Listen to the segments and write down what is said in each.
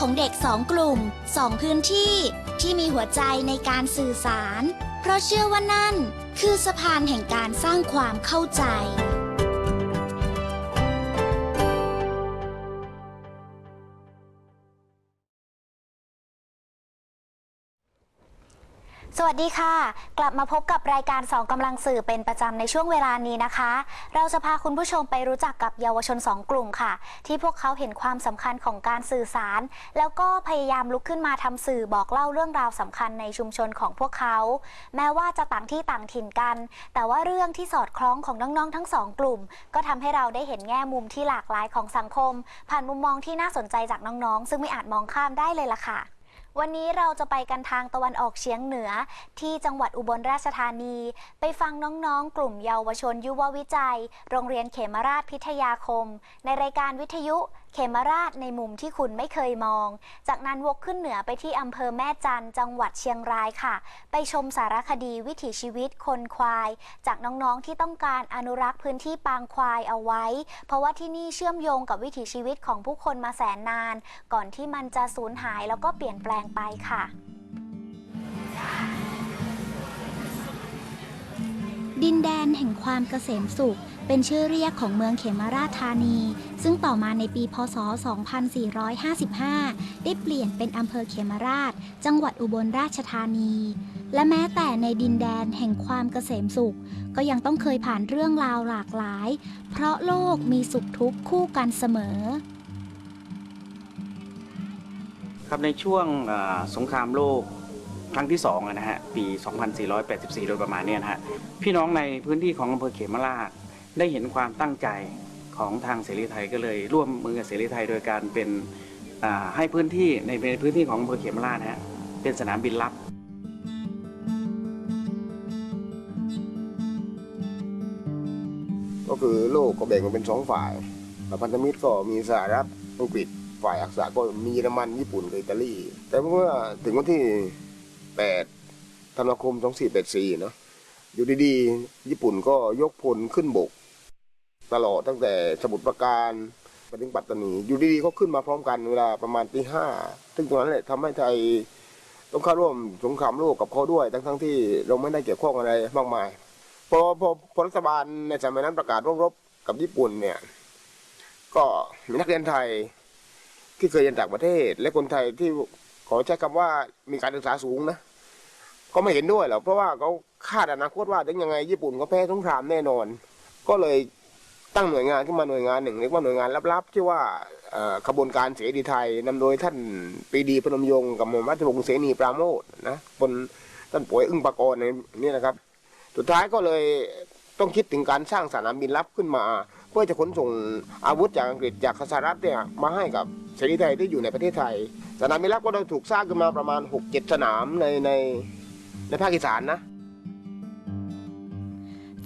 ของเด็กสองกลุ่มสองพื้นที่ที่มีหัวใจในการสื่อสาร เพราะเชื่อว่านั่น คือสะพานแห่งการสร้างความเข้าใจ สวัสดีค่ะ กลับมาพบกับรายการสองกำลังสื่อเป็นประจำในช่วงเวลานี้นะคะ เราจะพาคุณผู้ชมไปรู้จักกับเยาวชนสองกลุ่มค่ะ ที่พวกเขาเห็นความสำคัญของการสื่อสาร แล้วก็พยายามลุกขึ้นมาทำสื่อบอกเล่าเรื่องราวสำคัญในชุมชนของพวกเขา แม้ว่าจะต่างที่ต่างถิ่นกัน แต่ว่าเรื่องที่สอดคล้องของน้องๆทั้งสองกลุ่ม ก็ทำให้เราได้เห็นแง่มุมที่หลากหลายของสังคม ผ่านมุมมองที่น่าสนใจจากน้องๆ ซึ่งไม่อาจมองข้ามได้เลยล่ะค่ะ วันนี้เราจะไปกันทางตะวันออกเฉียงเหนือ ที่จังหวัดอุบลราชธานี ไปฟังน้องๆ กลุ่มเยาวชนยุววิจัย โรงเรียนเขมราชพิทยาคม ในรายการวิทยุ เขมราชในมุมที่คุณไม่เคยมอง จากนั้นวกขึ้นเหนือไปที่อำเภอแม่จันจังหวัดเชียงรายค่ะ ไปชมสารคดีวิถีชีวิตคนควาย จากน้องๆที่ต้องการอนุรักษ์พื้นที่ปางควายเอาไว้ เพราะว่าที่นี่เชื่อมโยงกับวิถีชีวิตของผู้คนมาแสนนาน ก่อนที่มันจะสูญหายแล้วก็เปลี่ยนแปลงไปค่ะ ดินแดนแห่งความเกษมสุข เป็นชื่อเรียกของเมืองเขมราชธานี ซึ่งต่อมาในปี พศ 2455 ได้เปลี่ยนเป็นอำเภอเขมราช จังหวัดอุบลราชธานี และแม้แต่ในดินแดนแห่งความเกษมสุข ก็ยังต้องเคยผ่านเรื่องราวหลากหลาย เพราะโลกมีสุขทุกข์คู่กันเสมอครับในช่วงสงครามโลก ครั้งที่2อะนะฮะปี 2484 โดยประมาณเนี้นะฮะพี่น้องในพื้นที่ของอำเภอเขมราช ได้เห็นความตั้งใจของทางเสรีไทยก็เลยร่วมมือกับเสรีไทยโดยการเป็นให้พื้นที่ในในพื้นที่ของอำเภอเขมราชนะฮะเป็นสนามบินลับก็คือโลกก็แบ่งออกเป็นสองฝ่ายพันธมิตรก็มีสหรัฐอังกฤษฝ่ายอักษะก็มีเยอรมันญี่ปุ่นกับอิตาลี แต่เมื่อถึงวันที่ 8ธันวาคม 2484 เนาะอยู่ดีๆ ญี่ปุ่นก็ยกพลขึ้นบก ตลอดตั้งแต่สมุทรปราการไปถึงปัตตานี อยู่ดีๆก็ขึ้นมาพร้อมกันเวลาประมาณตีห้าซึ่งตรงนั้นแหละทำให้ไทยต้องเข้าร่วมสงครามโลกกับเขาด้วย ทั้งๆที่เราไม่ได้เกี่ยวข้องอะไรมากมาย พอพอพอรัฐบาลในสมัยนั้นประกาศร่วมรบกับญี่ปุ่นเนี่ย ก็มีนักเรียนไทยที่เคยเรียนต่างประเทศ และคนไทยที่ขอใช้คำว่ามีการศึกษาสูงนะ ก็ไม่เห็นด้วยหรอกเพราะว่าเขาคาดอนาคตว่าถึงยังไงญี่ปุ่นก็แพ้สงครามแน่นอน ก็เลยตั้งหน่วยงานขึ้นมาหน่วยงานหนึ่งเรียกว่าหน่วยงานลับๆที่ว่าขบวนการเสรีไทยนำโดยท่านปรีดีพนมยงค์กับหม่อมราชวงศ์เสนีปราโมทนะบนท่านป่วยอึ้งปากรในนี่นะครับ สุดท้ายก็เลยต้องคิดถึงการสร้างสนามบินลับขึ้นมา เพื่อจะขนส่งอาวุธจากอังกฤษจากสหรัฐเนี่ยมาให้กับเสรีไทยที่อยู่ในประเทศไทย สนามบินลับก็ได้ถูกสร้างขึ้นมาประมาณ 6-7 สนามในใน ในภาคอีสานนะ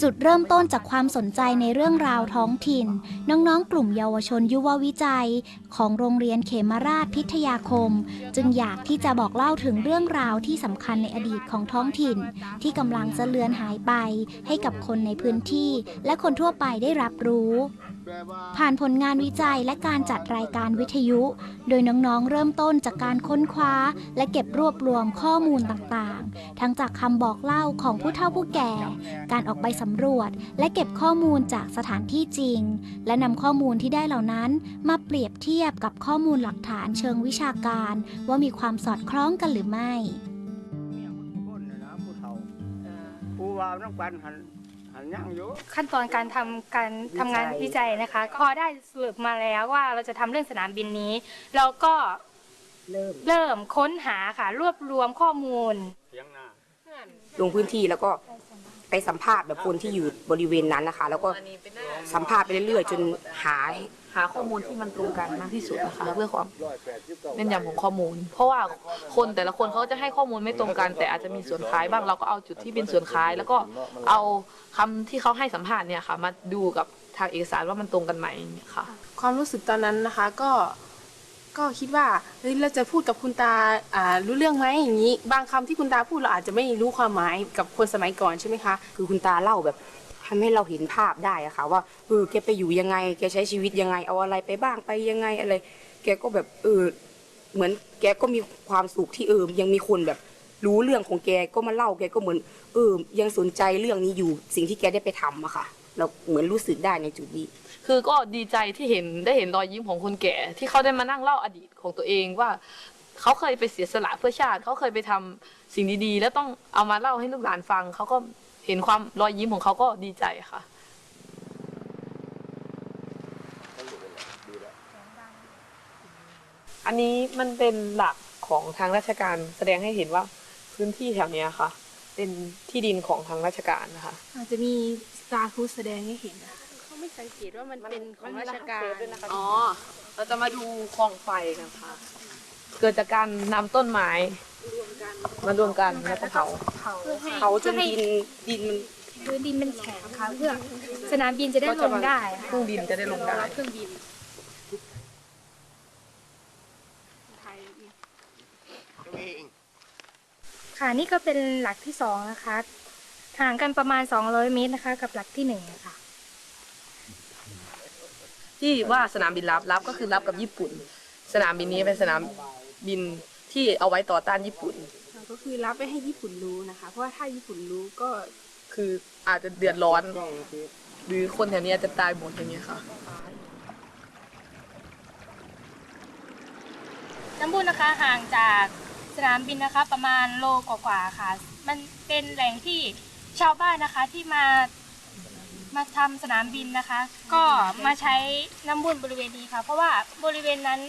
จุดเริ่มต้นจากความสนใจในเรื่องราวท้องถิ่น น้องๆ กลุ่มเยาวชนยุววิจัย ของโรงเรียนเขมราชพิทยาคม จึงอยากที่จะบอกเล่าถึงเรื่องราวที่สำคัญในอดีตของท้องถิ่น ที่กำลังจะเลือนหายไป ให้กับคนในพื้นที่ และคนทั่วไปได้รับรู้ ผ่านผลงานวิจัยและการจัดรายการวิทยุ โดยน้องๆ เริ่มต้นจากการค้นคว้า และเก็บรวบรวมข้อมูลต่างๆ ทั้งจากคำบอกเล่าของผู้เฒ่าผู้แก่ การออกไปสำรวจ และเก็บข้อมูลจากสถานที่จริง และนำข้อมูลที่ได้เหล่านั้น มาเปรียบเทียบกับข้อมูลหลักฐานเชิงวิชาการ ว่ามีความสอดคล้องกันหรือไม่ผู้ว่าน้ำกันหัน หันยังอยู่ขั้นตอนการทำการทำงานวิจัยนะคะพอได้สรุปมาแล้วว่าเราจะทำเรื่องสนามบินนี้ เราก็เริ่มเริ่มค้นหาค่ะ รวบรวมข้อมูล เสียงหน้า ลงพื้นที่แล้วก็ไปสัมภาษณ์แบบคนที่อยู่บริเวณนั้นนะคะ แล้วก็ สัมภาษณ์ไปเรื่อยๆ จนหาหาข้อมูลที่มันตรงกันมากที่สุดนะคะเพื่อความแม่นย้ำของข้อมูล เพราะว่าคนแต่ละคนเขาจะให้ข้อมูลไม่ตรงกัน แต่อาจจะมีส่วนคล้ายบ้างเราก็เอาจุดที่เป็นส่วนคล้าย แล้วก็เอาคำที่เขาให้สัมภาษณ์เนี่ยค่ะ มาดูกับทางเอกสารว่ามันตรงกันไหมค่ะ ความรู้สึกตอนนั้นนะคะก็ก็คิดว่าเฮ้ยเราจะพูดกับคุณตาอ่ารู้เรื่องไหมอย่างนี้ บางคำที่คุณตาพูดเราอาจจะไม่รู้ความหมายกับคนสมัยก่อนใช่ไหมคะ คือคุณตาเล่าแบบ ทำให้เราเห็นภาพได้อะค่ะ ว่าเออแกไปอยู่ยังไง แกใช้ชีวิตยังไง เอาอะไรไปบ้างไปยังไงอะไร แกก็แบบเออเหมือนแกก็มีความสุขที่เออยังมีคนแบบรู้เรื่องของแกก็มาเล่าแกก็เหมือน เออ ยังสนใจเรื่องนี้อยู่สิ่งที่แกได้ไปทำอะค่ะ เราเหมือนรู้สึกได้ในจุดนี้ คือก็ดีใจที่เห็นได้เห็นรอยยิ้มของคนแก่ ที่เขาได้มานั่งเล่าอดีตของตัวเองว่า เขาเคยไปเสียสละเพื่อชาติ เขาเคยไปทำสิ่งดีๆ แล้วต้องเอามาเล่าให้ลูกหลานฟัง เขาก็ เห็นความรอยยิ้มของเขาก็ดีใจค่ะ อันนี้มันเป็นหลักของทางราชการแสดงให้เห็นว่าพื้นที่แถวเนี้ยค่ะ เป็นที่ดินของทางราชการนะคะ อาจจะมีสตาร์ทูแสดงให้เห็นนะคะเขาไม่สังเกตว่ามันเป็นของราชการอ๋อเราจะมาดูคลองไฟกันค่ะ เกิดจากการนำต้นไม้ มารวมกันแล้วก็เผาเขาจนดินดินมันพื้นดินมันแข็งค่ะเพื่อสนามบินจะได้ลงได้เครื่องบินจะได้ลงได้เครื่องบินค่ะนี่ก็เป็นหลักที่สองนะคะห่างกันประมาณ 200 เมตรนะคะ กับหลักที่หนึ่งนะคะที่ว่าสนามบินรับรับก็คือรับกับญี่ปุ่น สนามบินนี้เป็นสนามบิน ที่เอาไว้ต่อต้านญี่ปุ่น ก็คือรับไปให้ญี่ปุ่นรู้นะคะ เพราะว่าถ้าญี่ปุ่นรู้ก็คืออาจจะเดือดร้อน หรือคนแถวนี้อาจจะตายหมดอย่างเงี้ยค่ะน้ำบุญนะคะห่างจากสนามบินนะคะ ประมาณโลกว่าๆค่ะ มันเป็นแหล่งที่ชาวบ้านนะคะที่มามาทำสนามบินนะคะ ก็มาใช้น้ำบุญบริเวณนี้ค่ะ เพราะว่าบริเวณนั้น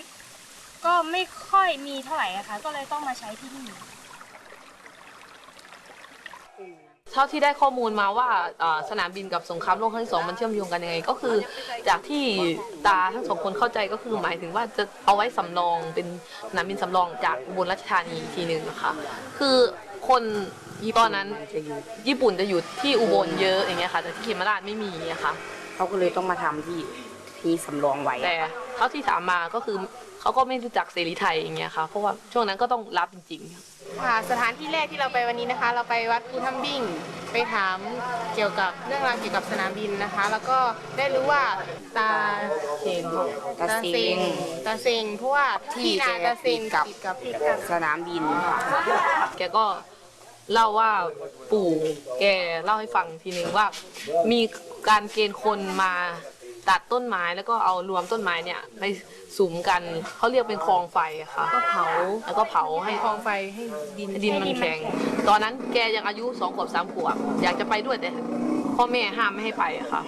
ก็ไม่ค่อยมีเท่าไหร่อะค่ะ ก็เลยต้องมาใช้ที่นี่ เท่าที่ได้ข้อมูลมาว่าเอ่อสนามบินกับสงครามโลกครั้งที่สองมันเชื่อมโยงกันยังไง ก็คือจากที่ตาทั้งสองคนเข้าใจก็คือหมายถึงว่าจะเอาไว้สำรองเป็นสนามบินสำรองจากอุบลราชธานีอีกทีหนึ่งนะคะคือคนตอนนั้นญี่ปุ่นจะอยู่ที่อุบลเยอะอย่างเงี้ยค่ะแต่ที่เขมราชไม่มีอย่างเงี้ยค่ะเขาก็เลยต้องมาทำที่ที่สำรองไว้แต่เท่าที่ถามมาก็คือ เขาก็ไม่รู้จักเสรีไทยอย่างเงี้ยค่ะ เพราะว่าช่วงนั้นก็ต้องรับจริงๆค่ะสถานที่แรกที่เราไปวันนี้นะคะ เราไปวัดภูถ้ำบิ่งไปถามเกี่ยวกับเรื่องราวเกี่ยวกับสนามบินนะคะ แล้วก็ได้รู้ว่าตาเห็นตาเซ็งตาเซ็งเพราะว่าที่นาตาเซ็งกับติดกับสนามบินแกก็เล่าว่าปู่แกเล่าให้ฟังทีนึงว่า มีการเกณฑ์คนมา ตัดต้นไม้แล้วก็เอารวมต้นไม้เนี่ยไปสุมกันเขาเรียกเป็นคลองไฟอะค่ะก็เผาแล้วก็เผาให้คลองไฟให้ดินดินมันแข็ง ตอนนั้นแกยังอายุสองขวบสามขวบอยากจะไปด้วยแต่พ่อแม่ห้ามไม่ให้ไปอะค่ะ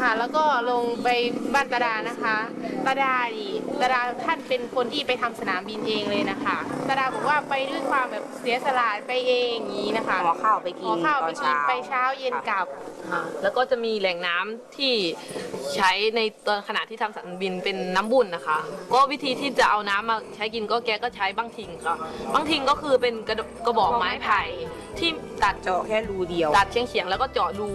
ค่ะ แล้วก็ลงไปบ้านตาดานะคะตาดาดิตาดาท่านเป็นคนที่ไปทำสนามบินเองเลยนะคะตาดาบอกว่าไปด้วยความแบบเสียสละไปเองอย่างนี้นะคะขอข้าวไปกิขนอข้าวตไปอนกินเช้าไปเช้าเย็นกลับค่ะแล้วก็จะมีแหล่งน้ำที่ใช้ในตอนขณะที่ทำสนามบินเป็นน้ำบุญนะคะ ก็วิธีที่จะเอาน้ำมาใช้กินก็แกก็ใช้บังทิงค่ะบังทิงก็คือเป็นกระดกระบอกไม้ไผ่ที่ตัดเจาะแค่รูเดียว ตัดเฉียงเฉียงๆแล้วก็เจาะรู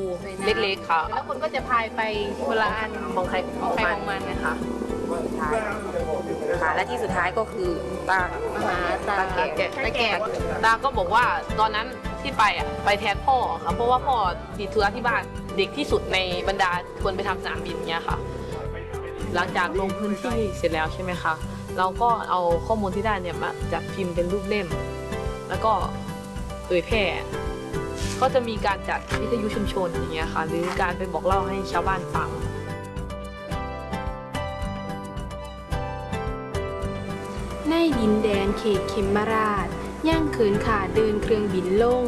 เล็กๆค่ะ แล้วคนก็จะพายไปคนละอันของใครของใครของมันนะคะท้ายค่ะและที่สุดท้ายก็คือตาหาตาตาแกะแกะตาแกะตาก็บอกว่าตอนนั้นที่ไปอะไปแทนพ่อค่ะเพราะว่าพ่อติดธุระที่บ้านเด็กที่สุดในบรรดาคนไปทำสนามบินเนี้ยค่ะ หลังจากลงพื้นที่เสร็จแล้วใช่ไหมคะเราก็เอาข้อมูลที่ได้เนี่ยมาจัดพิมพ์เป็นรูปเล่ม แล้วก็เผยแพร่ ก็จะมีการจัดวิทยุชุมชนอย่างเงี้ยค่ะ หรือการไปบอกเล่าให้ชาวบ้านฟัง ในดินแดนเขตเขมราช ย่างเขินขาเดินเครื่องบินลง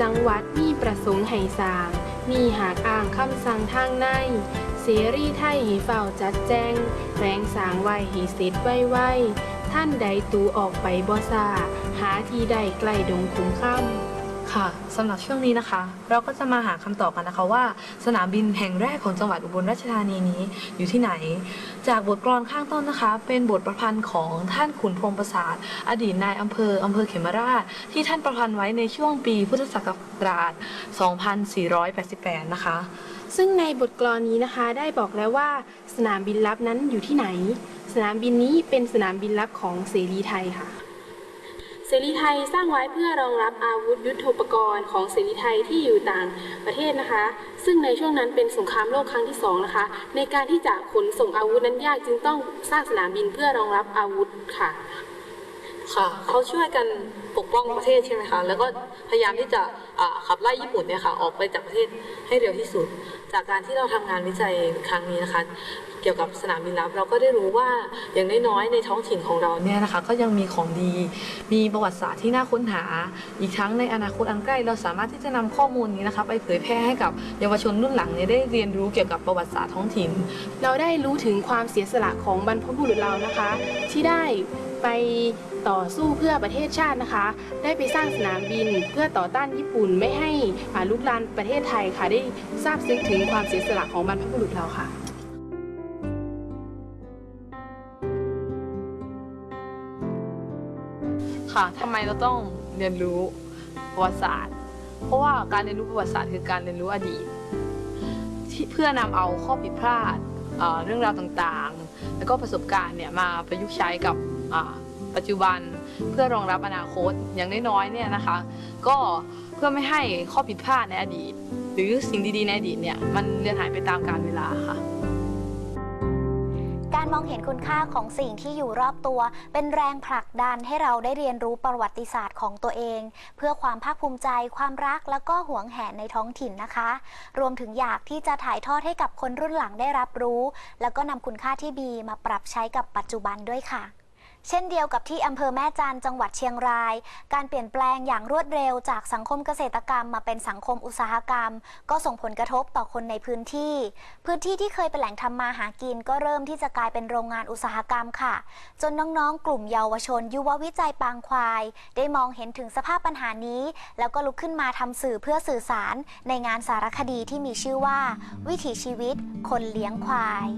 จังหวัดมีประสงค์ให้สร้าง มีหากอ้างคำสั่งทางในเสรีไทยให้เฝ้าจัดแจงแรงสางไว้ให้เสร็จไวๆท่านใดตูออกไปบ่ซาหาที่ใดใกล้ดงคุ้มค่ำ ค่ะสำหรับช่วงนี้นะคะ เราก็จะมาหาคำตอบกันนะคะว่า สนามบินแห่งแรกของจังหวัดอุบลราชธานีนี้อยู่ที่ไหน จากบทกลอนข้างต้นนะคะ เป็นบทประพันธ์ของท่านขุนพรหมประสาทอดีตนายอำเภออำเภอเขมราช ที่ท่านประพันธ์ไว้ในช่วงปีพุทธศักราช 2488 นะคะ ซึ่งในบทกลอนนี้นะคะได้บอกแล้วว่า สนามบินลับนั้นอยู่ที่ไหน สนามบินนี้เป็นสนามบินลับของเสรีไทยค่ะ เสรีไทยสร้างไว้เพื่อรองรับอาวุธยุทโธปกรณ์ของเสรีไทยที่อยู่ต่างประเทศนะคะ ซึ่งในช่วงนั้นเป็นสงครามโลกครั้งที่สองนะคะ ในการที่จะขนส่งอาวุธนั้นยากจึงต้องสร้างสนามบินเพื่อรองรับอาวุธค่ะ ค่ะเขาช่วยกันปกป้องประเทศใช่ไหมคะ แล้วก็พยายามที่จะอ่าขับไล่ญี่ปุ่นเนี่ยค่ะออกไปจากประเทศให้เร็วที่สุด จากการที่เราทำงานวิจัยครั้งนี้นะคะ กี่ยวกับสนามบินลับ เราก็ได้รู้ว่าอย่างน้อยๆในท้องถิ่นของเราเนี่ยนะคะ ก็ยังมีของดี มีประวัติศาสตร์ที่น่าค้นหา อีกทั้งในอนาคตอันใกล้เราสามารถที่จะนำข้อมูลนี้นะคะไปเผยแพร่ให้กับเยาวชนรุ่นหลังเนี่ยได้เรียนรู้เกี่ยวกับประวัติศาสตร์ท้องถิ่น เราได้รู้ถึงความเสียสละของบรรพบุรุษเรานะคะ ที่ได้ไปต่อสู้เพื่อประเทศชาตินะคะ ได้ไปสร้างสนามบินเพื่อต่อต้านญี่ปุ่นไม่ให้ลุกลานประเทศไทยค่ะ ได้ทราบซึ้งถึงความเสียสละของบรรพบุรุษเราค่ะ ค่ะทำไมเราต้องเรียนรู้ประวัติศาสตร์ เพราะว่าการเรียนรู้ประวัติศาสตร์คือการเรียนรู้อดีตที่เพื่อนำเอาข้อผิดพลาดเรื่องราวต่างๆ แล้วก็ประสบการณ์เนี่ยมาประยุกต์ใช้กับปัจจุบันเพื่อรองรับอนาคตอย่างน้อยๆเนี่ยนะคะ ก็เพื่อไม่ให้ข้อผิดพลาดในอดีต หรือสิ่งดีๆในอดีตเนี่ยมันเลือนหายไปตามกาลเวลาค่ะ การมองเห็นคุณค่าของสิ่งที่อยู่รอบตัว เป็นแรงผลักดันให้เราได้เรียนรู้ประวัติศาสตร์ของตัวเอง เพื่อความภาคภูมิใจ ความรักแล้วก็หวงแหนในท้องถิ่นนะคะ รวมถึงอยากที่จะถ่ายทอดให้กับคนรุ่นหลังได้รับรู้ แล้วก็นำคุณค่าที่ดีมาปรับใช้กับปัจจุบันด้วยค่ะ เช่นเดียวกับที่อำเภอแม่จันจังหวัดเชียงราย การเปลี่ยนแปลงอย่างรวดเร็วจากสังคมเกษตรกรรมมาเป็นสังคมอุตสาหกรรม ก็ส่งผลกระทบต่อคนในพื้นที่ พื้นที่ที่เคยเป็นแหล่งทำมาหากิน ก็เริ่มที่จะกลายเป็นโรงงานอุตสาหกรรมค่ะ จนน้องๆ กลุ่มเยาวชน ยุววิจัยปางควาย ได้มองเห็นถึงสภาพปัญหานี้ แล้วก็ลุกขึ้นมาทำสื่อเพื่อสื่อสาร ในงานสารคดีที่มีชื่อว่า วิถีชีวิต คนเลี้ยงควาย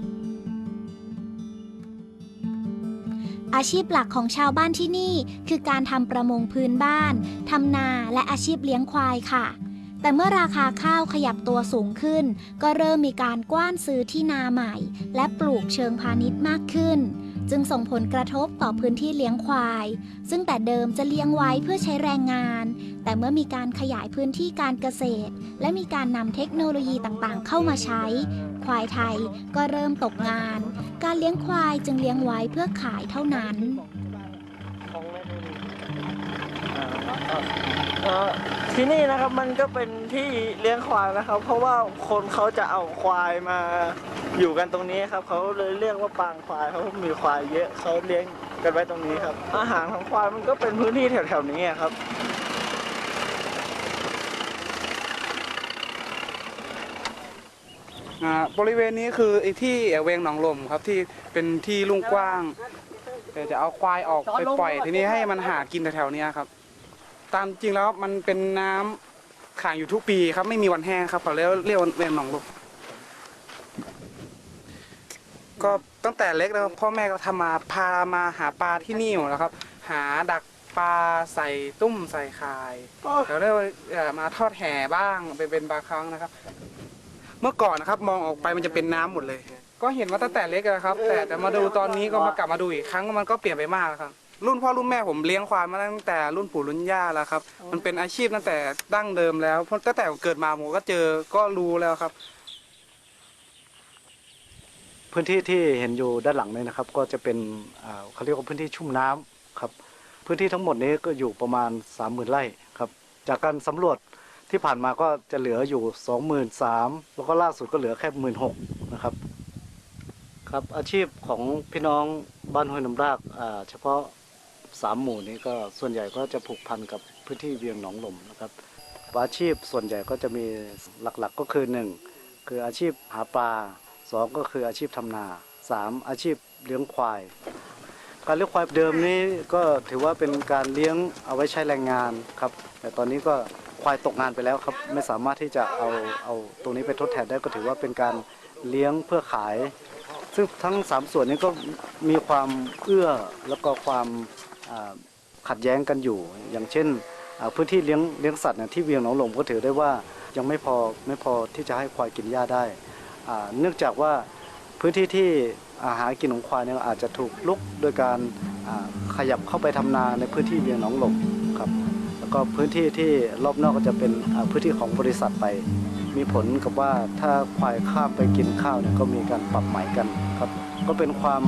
อาชีพหลักของชาวบ้านที่นี่ คือการทำประมงพื้นบ้าน ทำนาและอาชีพเลี้ยงควายค่ะ แต่เมื่อราคาข้าวขยับตัวสูงขึ้น ก็เริ่มมีการกว้านซื้อที่นาใหม่ และปลูกเชิงพาณิชย์มากขึ้น จึงส่งผลกระทบต่อพื้นที่เลี้ยงควาย ซึ่งแต่เดิมจะเลี้ยงไว้เพื่อใช้แรงงาน แต่เมื่อมีการขยายพื้นที่การเกษตร และมีการนำเทคโนโลยีต่างๆ เข้ามาใช้ ควายไทยก็เริ่มตกงาน การเลี้ยงควายจึงเลี้ยงไว้เพื่อขายเท่านั้น เอ่อที่นี่นะครับมันก็เป็นที่เลี้ยงควายนะครับ เพราะว่าคนเขาจะเอาควายมาอยู่กันตรงนี้ครับเขาเลยเรียกว่าปางควายเขามีควายเยอะเขาเลี้ยงกันไว้ตรงนี้ครับ อาหารของควายมันก็เป็นพื้นที่แถวๆนี้ครับ อ่าบริเวณนี้คือไอ้ที่เวงหนองลมครับที่เป็นที่ลุ่งกว้างแต่จะเอาควายออกไปปล่อยทีนี้ให้มันหากินแถวๆเนี้ยครับ ตามจริงแล้วมันเป็นน้ำขังอยู่ทุกปีครับไม่มีวันแห้งครับเขาเรียกเรียกว่าเวงหนองลมก็ตั้งแต่เล็กแล้วพ่อแม่ก็ทำมาพามาหาปลาที่นี่หมดแล้วครับ หาดักปลาใส่ตุ้มใส่คายแล้วเรียกว่าเอ่อมาทอดแห่บ้างไปเป็นบางครั้งนะครับ เมื่อก่อนนะครับมองออกไปมันจะเป็นน้ำหมดเลย ก็เห็นว่าตั้งแต่เล็กอะครับ แต่แต่มาดูตอนนี้ก็มากลับมาดูอีกครั้งมันก็เปลี่ยนไปมากแล้วครับ รุ่นพ่อรุ่นแม่ผมเลี้ยงควายมาตั้งแต่รุ่นปู่รุ่นย่าแล้วครับ มันเป็นอาชีพตั้งแต่ดั้งเดิมแล้วเพราะตั้งแต่เกิดมาผมก็เจอก็รู้แล้วครับ พื้นที่ที่เห็นอยู่ด้านหลังนี้นะครับ ก็จะเป็นอ่าเขาเรียกว่าพื้นที่ชุ่มน้ำครับ พื้นที่ทั้งหมดนี้ก็อยู่ประมาณ 30,000ไร่ครับ จากการสำรวจ ที่ผ่านมาก็จะเหลืออยู่ 23,000แล้วก็ล่าสุดก็เหลือแค่ 16,000นะครับครับอาชีพของพี่น้องบ้านห้วยน้ำรากอ่าเฉพาะสามหมู่นี้ก็ส่วนใหญ่ก็จะผูกพันกับพื้นที่เวียงหนองลมนะครับอาชีพส่วนใหญ่ก็จะมีหลักๆก็คือหนึ่งคืออาชีพหาปลาสองก็คืออาชีพทำนาสามอาชีพเลี้ยงควาย การเลี้ยงควายเดิมนี้ก็ถือว่าเป็นการเลี้ยงเอาไว้ใช้แรงงานครับแต่ตอนนี้ก็ ควายตกงานไปแล้วครับ ไม่สามารถที่จะเอาเอาตรงนี้ไปทดแทนได้ก็ถือว่าเป็นการเลี้ยงเพื่อขาย ซึ่งทั้งสามส่วนนี้ก็มีความเอื้อแล้วก็ความขัดแย้งกันอยู่ อย่างเช่นพื้นที่เลี้ยงเลี้ยงสัตว์เนี่ยที่เวียงหนองลมก็ถือได้ว่ายังไม่พอไม่พอที่จะให้ควายกินหญ้าได้ เนื่องจากว่าพื้นที่ที่อาหารกินของควายเนี่ยอาจจะถูกลุกโดยการขยับเข้าไปทำนาในพื้นที่เวียงหนองลมครับแล้ว ก็พื้นที่ที่รอบนอกก็จะเป็นพื้นที่ของบริษัทไป มีผลกับว่าถ้าควายข้ามไปกินข้าวเนี่ยก็มีการปรับใหม่กันครับก็เป็นความ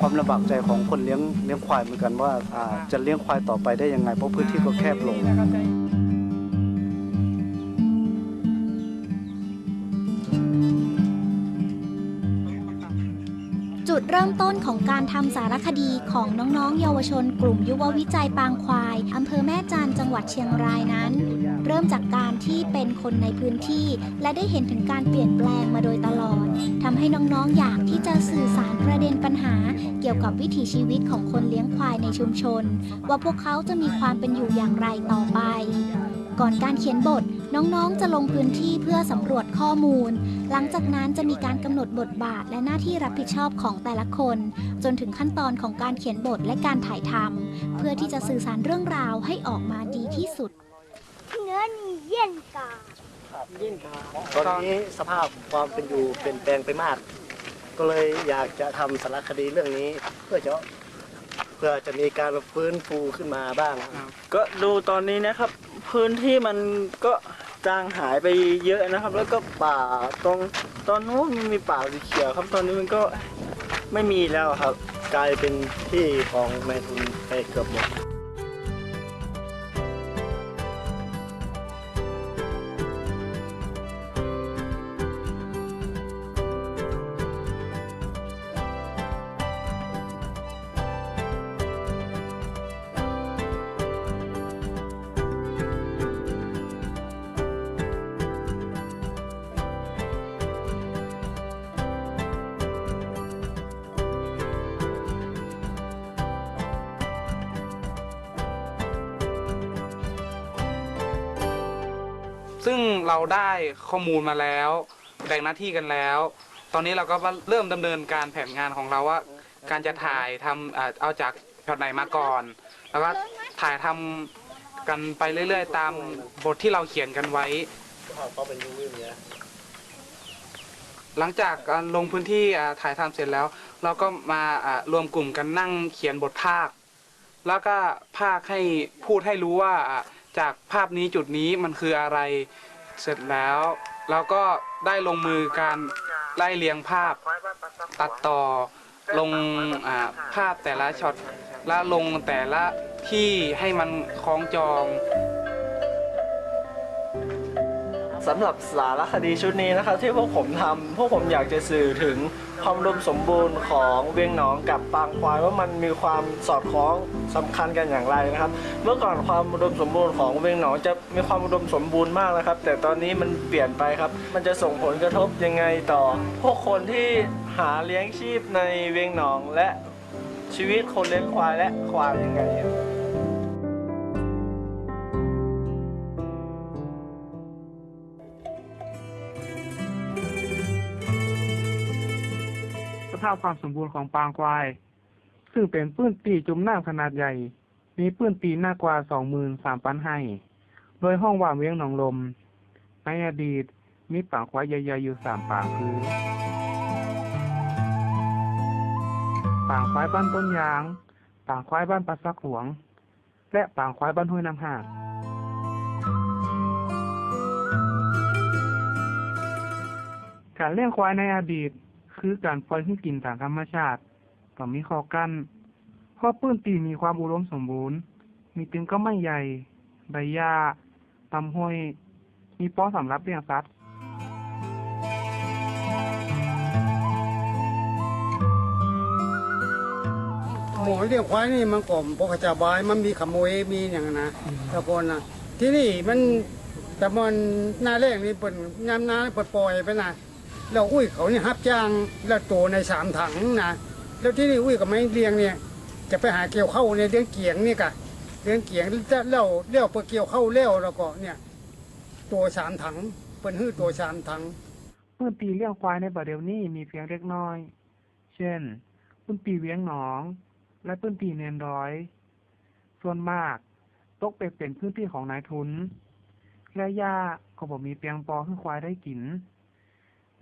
ความลำบากใจของคนเลี้ยงเลี้ยงควายเหมือนกันว่าจะเลี้ยงควายต่อไปได้ยังไงเพราะพื้นที่ก็แคบลง เริ่มต้นของการทำสารคดีของน้องๆ เยาวชน กลุ่มยุววิจัยปางควายอำเภอแม่จันจังหวัดเชียงรายนั้น เริ่มจากการที่เป็นคนในพื้นที่ และได้เห็นถึงการเปลี่ยนแปลงมาโดยตลอดทำให้น้องๆ อยากที่จะสื่อสารประเด็นปัญหา เกี่ยวกับวิถีชีวิตของคนเลี้ยงควายในชุมชน ว่าพวกเขาจะมีความเป็นอยู่อย่างไรต่อไป ก่อนการเขียนบทน้องๆ จะลงพื้นที่เพื่อสำรวจข้อมูล หลังจากนั้นจะมีการกำหนดบทบาทและหน้าที่รับผิดชอบของแต่ละคน จนถึงขั้นตอนของการเขียนบทและการถ่ายทำเพื่อที่จะสื่อสารเรื่องราวให้ออกมาดีที่สุด เนื้อนี่เย็นกาตอนนี้สภาพความเป็นอยู่เปลี่ยนแปลงไปมาก ก็เลยอยากจะทำสารคดีเรื่องนี้ เพื่อจะเพื่อจะมีการฟื้นฟูขึ้นมาบ้าง ก็ดูตอนนี้นะครับ พื้นที่มันก็ จางหายไปเยอะนะครับ แล้วก็ป่าตรงตอนนู้นมันมีป่าสีเขียวครับ ตอนนี้มันก็ไม่มีแล้วครับ กลายเป็นที่ของนายทุนไปเกือบหมด ซึ่งเราได้ข้อมูลมาแล้วแบ่งหน้าที่กันแล้ว ตอนนี้เราก็เริ่มดำเนินการแผนงานของเราว่า การจะถ่ายทำอ่าเอาจากแผนไหนมาก่อน แล้วก็ถ่ายทำกันไปเรื่อยๆ ตามบทที่เราเขียนกันไว้หลังจากการลงพื้นที่อ่าถ่ายทำเสร็จแล้ว เราก็มาอ่ารวมกลุ่มกันนั่งเขียนบทภาค แล้วก็ภาคให้พูดให้รู้ว่าอะ จากภาพนี้จุดนี้มันคืออะไรเสร็จแล้วเราก็ได้ลงมือการไล่เรียงภาพตัดต่อลงอภาพแต่ละช็อตและลงแต่ละที่ให้มันคล้องจอง สำหรับสารคดีชุดนี้นะครับที่พวกผมทำพวกผมอยากจะสื่อถึงความอุดมสมบูรณ์ของเวียงหนองกับปางควายว่ามันมีความสอดคล้องสำคัญกันอย่างไรนะครับ เมื่อก่อนความอุดมสมบูรณ์ของเวียงหนองจะมีความอุดมสมบูรณ์มากนะครับ แต่ตอนนี้มันเปลี่ยนไปครับ มันจะส่งผลกระทบยังไงต่อ พวกคนที่หาเลี้ยงชีพในเวียงหนองและชีวิตคนเลี้ยงควายและควายยังไงาพความสมบูรณ์ของปางควาย ซึ่งเป็นปื้นตีจุ่มน้ำขนาดใหญ่ มีปื้นตีหน้ากว่าสองหมื่นสามพันให้โดยห้องว่างเวียงหนองลม ในอดีตมีปางควายใหญ่ๆอยู่สามปางคือปางควายบ้านต้นยาง ปางควายบ้านปลาซักหลวง และปางควายบ้านห้วยน้ำห่างการเลี้ยงควายในอดีต คือการปล่อยให้กินตามธรรมชาติต้องมีข้อกั้นเพราะปื้นตีมีความอุดมสมบูรณ์ มีตึงก็ไม่ใหญ่ ใบหญ้าตำห้อยมีป้อสำหรับเลี้ยงสัตว์หมอเลี้ยงควายนี่มันก่อมปกติบายมันมีขโมยมีอย่างนะตะโกนนะที่นี่มันแต่มันหน้าแรกนี่เปิดยามนาเปิดปล่อยไปนะ แล้วอุ้ยเขาเนี่ยฮับจ้างแล้วโตในสามถังนะแล้วที่นี่อุ้ยก็ไม่เลี้ยงเนี่ย จะไปหาเกี่ยวเข้าในเลี้ยงเกียงนี่กะเลี้ยงเกียงจะเล่าเลี้ยวเปิดเกี่ยวเข้าเลี้ยวแล้วก็เนี่ยตัวสามถังเป็นหื้อตัวสามถังปื้นตีเลี้ยงควายในประเดียวนี้มีเพียงเล็กน้อย เช่นปื้นตีเวียงหนอง และปื้นตีเนนร้อย ส่วนมากตกไปเป็นพื้นที่ของนายทุน และหญ้าก็บ่มีเพียงพอให้ควายได้กิน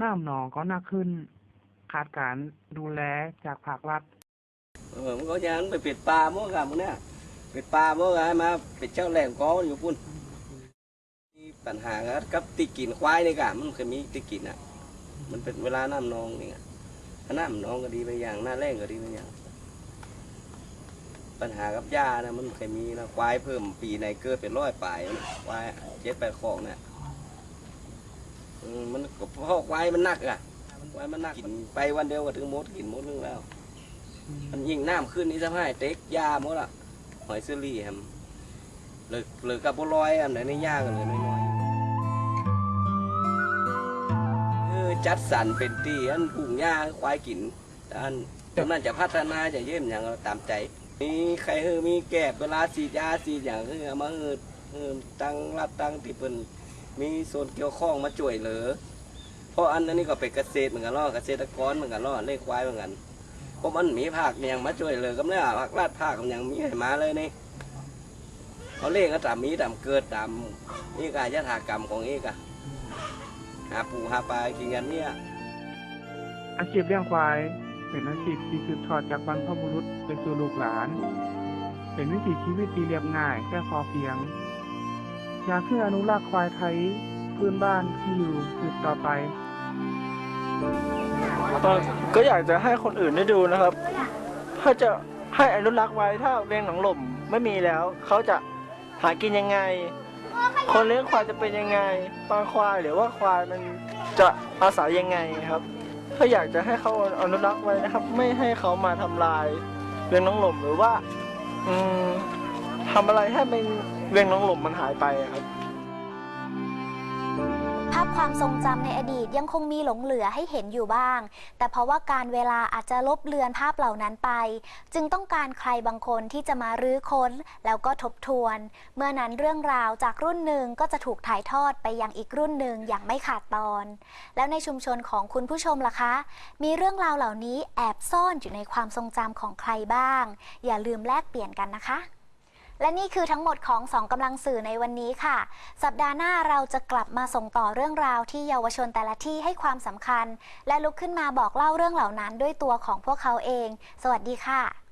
น้ำหนองก็หนักขึ้น ขาดการดูแลจากภาครัฐ เออมันก็ยังไปเป็ดปลาเมื่อกันมึงเนี่ยเป็ดปลาเมื่อไงมาเป็ดเจ้าแหลมก้ออยู่พุ่นมีปัญหากับติกินควายนี่กะมันเคยมีติกินอะ มันเป็นเวลาน้ำนองนี่ไงน้ำนองก็ดีไปอย่างหน้าแรงก็ดีไปอย่าง ปัญหากับหญ้านะมันเคยมีนะควายเพิ่มปีในเกิดเป็นร้อยปลายควายเจ็ดแปดคอกเนี่ย มมันก็เพราะควายมันหนักอะควายมันหนักกินไปวันเดียวก็ถึงมดกินมดนึงแล้ว มันยิ่งน้ำขึ้นนี่สะพายเต็กหญ้าหมดละหอยเซอรี่ครับเลยเลยกับบัวลอยอันไหนในหญ้ากันเลยน้อยๆเออจัดสรรเป็นตีอันปลูกหญ้าให้ควายกินแต่อันตรงนั้นจะพัฒนาจะเยี่ยมอย่างเราตามใจมีใครเออมีแกบเวลาสีดยาสีดอย่างคือเอามาเออเออตั้งรัดตั้งที่เป็น มีส่วนเกี่ยวข้องมาช่วยเหลือเพราะอันนั้นนี่ก็เป็นเกษตรเหมือนกันเนาะเกษตรกรเหมือนกันเนาะเลี้ยงควายเหมือนกันเพราะมันมีภาคเนียงมาช่วยเหลือกับเนี่ยภาคราชภาคมันยังมีให้มาเลยนี่เขาเลี้ยงก็ตามมีตามเกิดตามนี่กายถากรรมของเอกอะหาปูหาปลากินกันเนี่ยอาชีพเลี้ยงควายเป็นอาชีพที่สืบทอดจากบรรพบุรุษไปสู่ลูกหลาน เป็นวิถีชีวิตที่เรียบง่ายแต่พอเพียง อยากให้อนุรักษ์ควายไทยพื้นบ้านที่อยู่สืบต่อไปก็อยากจะให้คนอื่นได้ดูนะครับ ถ้าจะให้อนุรักษ์ไว้ถ้าเลี้ยงหนังหล่มไม่มีแล้ว เขาจะหากินยังไง คนเลี้ยงควายจะเป็นยังไงปลาควายหรือว่าควายมันจะอาศัยยังไงครับก็อยากจะให้เขาอนุรักษ์ไว้นะครับ ไม่ให้เขามาทำลายเลี้ยงหนังหล่มหรือว่า อืมทำอะไรให้เป็นเลี้ยงหนังหลมมันหายไปครับ ภาพความทรงจำในอดีตยังคงมีหลงเหลือให้เห็นอยู่บ้าง แต่เพราะว่าการเวลาอาจจะลบเลือนภาพเหล่านั้นไป จึงต้องการใครบางคนที่จะมารื้อค้นแล้วก็ทบทวน เมื่อนั้นเรื่องราวจากรุ่นหนึ่งก็จะถูกถ่ายทอดไปยังอีกรุ่นหนึ่งอย่างไม่ขาดตอน แล้วในชุมชนของคุณผู้ชมล่ะคะ มีเรื่องราวเหล่านี้แอบซ่อนอยู่ในความทรงจำของใครบ้าง อย่าลืมแลกเปลี่ยนกันนะคะ และนี่คือทั้งหมดของสองกำลังสื่อในวันนี้ค่ะ สัปดาห์หน้าเราจะกลับมาส่งต่อเรื่องราวที่เยาวชนแต่ละที่ให้ความสำคัญ และลุกขึ้นมาบอกเล่าเรื่องเหล่านั้นด้วยตัวของพวกเขาเอง สวัสดีค่ะ